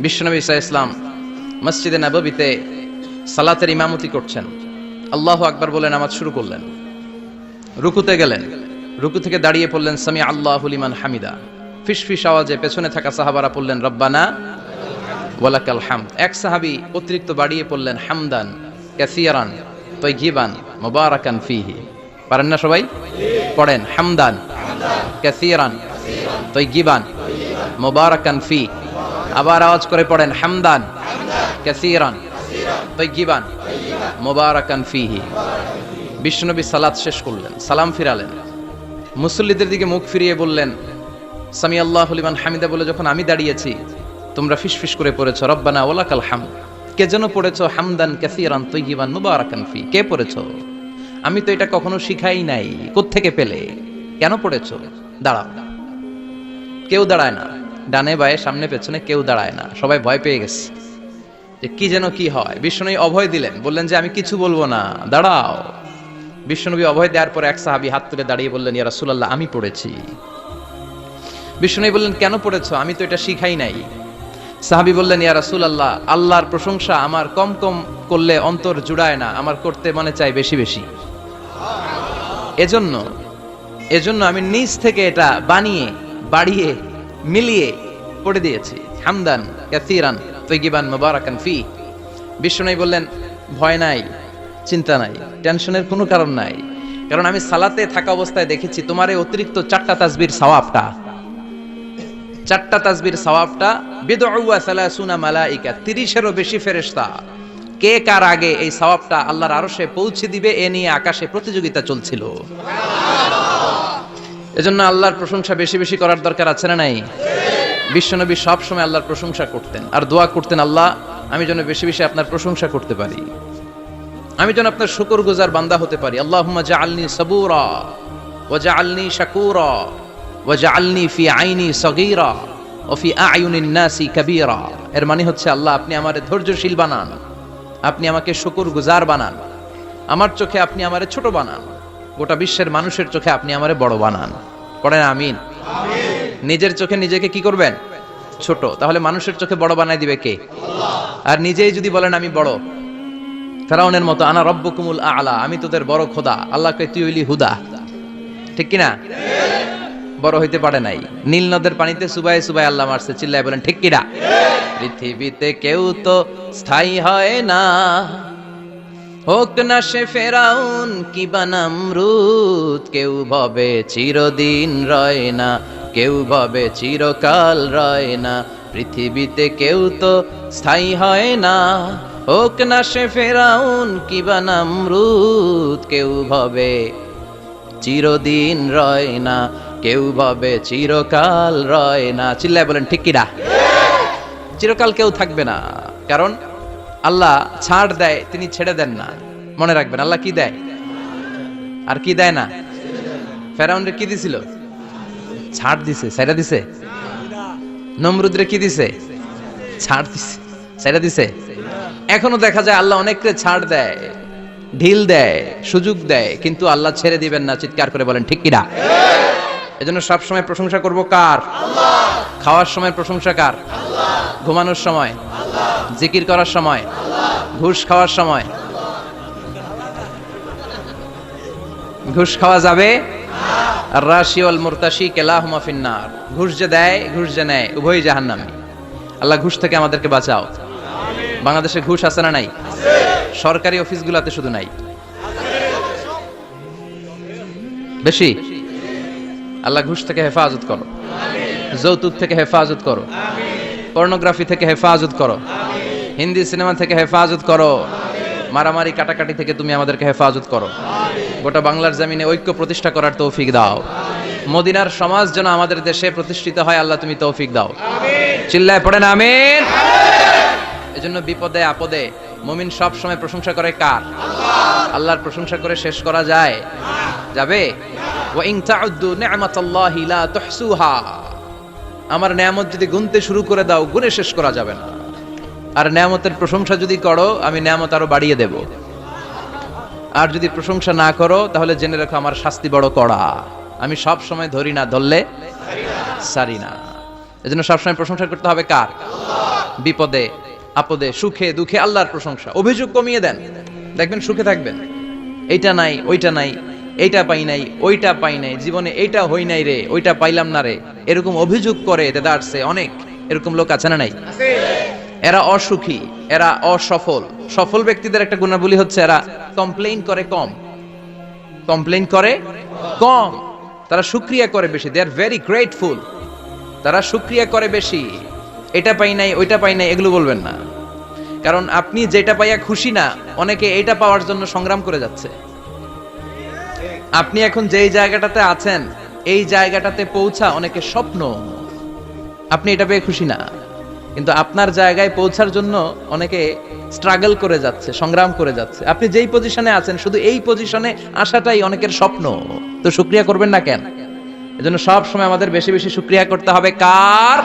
বিশ্বনবী ইসা ইসলাম মসজিদে নববীতে সালাতের ইমামতি করছেন। আল্লাহ আকবার বলে নামাজ শুরু করলেন। রুকুতে গেলেন। রুকু থেকে দাঁড়িয়ে পড়লেন সামি আল্লাহ লিমান হামিদা। ফিস ফিস আওয়াজে পেছনে থাকা সাহাবারা পড়লেন, রব্বানা ওয়ালাকাল হামদ। এক সাহাবী অতিরিক্ত বাড়িয়ে পড়লেন, হামদান কাসিয়ারান তৈগিবান মুবারাকান ফিহি। পারেন না সবাই? পড়েন, হামদান কাসিয়ারান তৈগিবান মুবারাকান ফি। আবার আওয়াজ করে পড়েন, হামদান, কাসিরান তৈগিবান মুবারাকান ফিহি। বিশ্বনবী সালাত শেষ করলেন, সালাম ফিরালেন। মুসল্লিদের দিকে মুখ ফিরিয়ে বললেন সামি আল্লাহ লিমান হামিদা বলে যখন আমি দাঁড়িয়েছি, তোমরা ফিসফিস করে পড়েছ, রব্বানা ওলাকাল হাম কে যেন পড়েছ, হামদান, কাসিরান তৈগিবান মুবারাকান ফি কে পড়েছ? আমি তো এটা কখনো শিখাই নাই। কোত্থেকে পেলে? কেন পড়েছ? দাঁড়াও। কেউ দাঁড়ায় না। ডানে বায়ে, সামনে পেছনে কেউ দাঁড়ায় না। সবাই ভয় পেয়ে গেছে। যে কি যেন কি হয়। বিষ্ণু অভয় দিলেন। বললেন যে, আমি কিছু বলব না। দাঁড়াও। বিষ্ণুনবী অভয় দেওয়ার পর এক সাহাবি হাত তুলে দাঁড়িয়ে বললেন, ইয়া রাসূলুল্লাহ, আমি পড়েছি। বিষ্ণুনবী বললেন, কেন পড়েছো? আমি তো এটা শিখাই নাই। সাহাবি বললেন, ইয়া রাসূলুল্লাহ, আল্লাহর প্রশংসা আমার কম কম করলে অন্তর জুড়ায় না। আমার করতে মনে চাই বেশি বেশি। এজন্য এজন্য আমি নিজ থেকে এটা বানিয়ে, বাড়িয়ে মিলিয়ে পড়ে দিয়েছি। হামদান, কাসিরান তৈগিবান মুবারাকান ফি। বিষ্ণু বললেন, ভয় নাই, চিন্তা নাই, টেনশনের কোনো কারণ নাই। কারণ আমি সালাতে থাকা অবস্থায় দেখেছি তোমার এই অতিরিক্ত চারটা তাসবির সওয়াবটা। চারটা তাসবির সওয়াবটা বিদউয়া সালাসুনা মালাইকা 30 এরও বেশি ফেরেশতা। কে কার আগে এই সওয়াবটা আল্লাহর আরশে পৌঁছে দিবে এ নিয়ে আকাশে প্রতিযোগিতা চলছিল? এজন্য আল্লাহর প্রশংসা বেশি বেশি করার দরকার আছে না নাই? বিশ্বনবী সব সময় আল্লাহর প্রশংসা করতেন। আর দোয়া করতেন, আল্লাহ, আমি যেন বেশি বেশি আপনার প্রশংসা করতে পারি। আমি যেন আপনার শুকর গুজার বান্দা হতে পারি। আল্লাহ আল্লাহুম্মা জাআলনি সাবুরা ওয়া জাআলনি শাকুরা ওয়া জাআলনি ফি আইনি সগীরা ও ফি আয়ুনিন নাসি কাবীরা। এর মানে হচ্ছে, আল্লাহ, আপনি আমার ধৈর্যশীল বানান। আপনি আমাকে শুকর গুজার বানান। আমার চোখে আপনি আমারে ছোট বানান। গোটা বিশ্বের মানুষের চোখে আপনি আমারে বড় বানান। পড়েন আমিন। নিজের চোখে নিজেকে কি করবেন? ছোট। তাহলে মানুষের চোখে বড় বানাই দিবে কে? আর নিজেই যদি বলেন আমি বড়, ফেরাউনের মতো, আনা রব্বকুমুল আলা আমি তোদের বড় খোদা, আল্লাহকে তুই হইলি হুদা। ঠিক কিনা? বড় হইতে পারে নাই। নীল নদের পানিতে সুবাই সুবাই আল্লাহ মারছে, চিল্লায় বলেন, ঠিক কিনা? পৃথিবীতে কেউ তো স্থায়ী হয় না। হোক না সে ফেরাউন, কি বানামরুদ কেউ ভবে চিরদিন রয় না, কেউ ভবে চিরকাল রয় না, পৃথিবীতে কেউ তো স্থায়ী হয় না। হোক না সে ফেরাউন, কি বানামরুদ কেউ ভবে চিরদিন রয় না, কেউ ভাবে চিরকাল রয় না। চিল্লায় বলেন, ঠিক কিনা? চিরকাল কেউ থাকবে না। কারণ আল্লাহ ছাড় দেয়, তিনি ছেড়ে দেন না। মনে রাখবেন, আল্লাহ কি দেয়? আর কি দেয় না? ফেরাউনরে কি দিছিল? ছাড় দিছে সেটা দিছে। নমরুদরে কি দিছে? ছাড় দিছে সেটা দিছে। এখনও দেখা যায় আল্লাহ অনেককে ছাড় দেয়, ঢিল দেয়, সুযোগ দেয়, কিন্তু আল্লাহ ছেড়ে দিবেন না, চিৎকার করে বলেন, ঠিক কিনা এজন্য সব সময় প্রশংসা করব কার? খাওয়ার সময় প্রশংসা কার? ঘুমানোর সময়? জিকির করার সময়? ঘুষ খাওয়ার সময়? ঘুষ খাওয়া যাবে? আর রাশি ওয়াল মুরতাশি কেলাহুমা ফিন্নার। ঘুষ যে দেয়, ঘুষ যে নেয়, উভয়ই জাহান্নামী। আল্লাহ ঘুষ থেকে আমাদেরকে বাঁচাও। বাংলাদেশে ঘুষ আছে না নাই? সরকারি অফিসগুলোতে শুধু নাই। বেশি? আল্লাহ ঘুষ থেকে হেফাজত করো। যৌতুক থেকে হেফাজত করো। পর্নোগ্রাফি থেকে হেফাজত করো। হিন্দি সিনেমা থেকে হেফাজত করো। মারামারি কাটাকাটি থেকে তুমি আমাদেরকে হেফাজত করো। গোটা বাংলার জমিনে ঐক্য প্রতিষ্ঠা করার তৌফিক দাও। মদিনার সমাজ যেন আমাদের দেশে প্রতিষ্ঠিত হয়, আল্লাহ তুমি তৌফিক দাও। চিল্লায় পড়েন আমিন? এজন্য বিপদে, আপদে মুমিন সব সময় প্রশংসা করে কার? আল্লাহর প্রশংসা করে শেষ করা যায়। যাবে? আমার নিয়ামত যদি গুনতে শুরু করে দাও গুনে শেষ করা যাবে না। আর নিয়ামতের প্রশংসা যদি করো, আমি নিয়ামত আরও বাড়িয়ে দেব। আর যদি প্রশংসা না করো, তাহলে জেনে রাখো আমার শাস্তি বড় কড়া। আমি সব সময় ধরি না, ধরলে সারি না। এজন্য সবসময় প্রশংসা করতে হবে কার? বিপদে, আপদে, সুখে, দুঃখে, আল্লাহর প্রশংসা। অভিযোগ কমিয়ে দেন। দেখবেন সুখে থাকবেন। এইটা নাই, ওইটা নাই। এইটা পাই নাই, ওইটা পাই নাই, জীবনে এইটা হই নাই রে, ওইটা পাইলাম না রে। এরকম অভিযোগ করে দেদারসে অনেক, এরকম লোক আছে না নাই? এরা অসুখী, এরা অসফল। সফল ব্যক্তিদের একটা গুণাবলী হচ্ছে এরা কমপ্লেইন করে কম। কমপ্লেইন করে কম। তারা শুক্রিয়া করে বেশি দে আর ভেরি গ্রেটফুল তারা শুক্রিয়া করে বেশি, এটা পাই নাই, ওইটা পাই নাই, এগুলো বলবেন না। কারণ আপনি যেটা পাইয়া খুশি না, অনেকে এইটা পাওয়ার জন্য সংগ্রাম করে যাচ্ছে। আপনি এখন যেই জায়গাটাতে আছেন, এই জায়গাটাতে পৌঁছা অনেকে স্বপ্ন। আপনি এটা পেয়ে খুশি না। কিন্তু আপনার জায়গায় পৌঁছার জন্য অনেকে স্ট্রাগল করে যাচ্ছে, সংগ্রাম করে যাচ্ছে। আপনি যেই পজিশনে আছেন, শুধু এই পজিশনে আসাটাই অনেকের স্বপ্ন। তো শুক্রিয়া করবেন না কেন? এজন্য সব সময় আমাদের বেশি বেশি শুক্রিয়া করতে হবে। কার?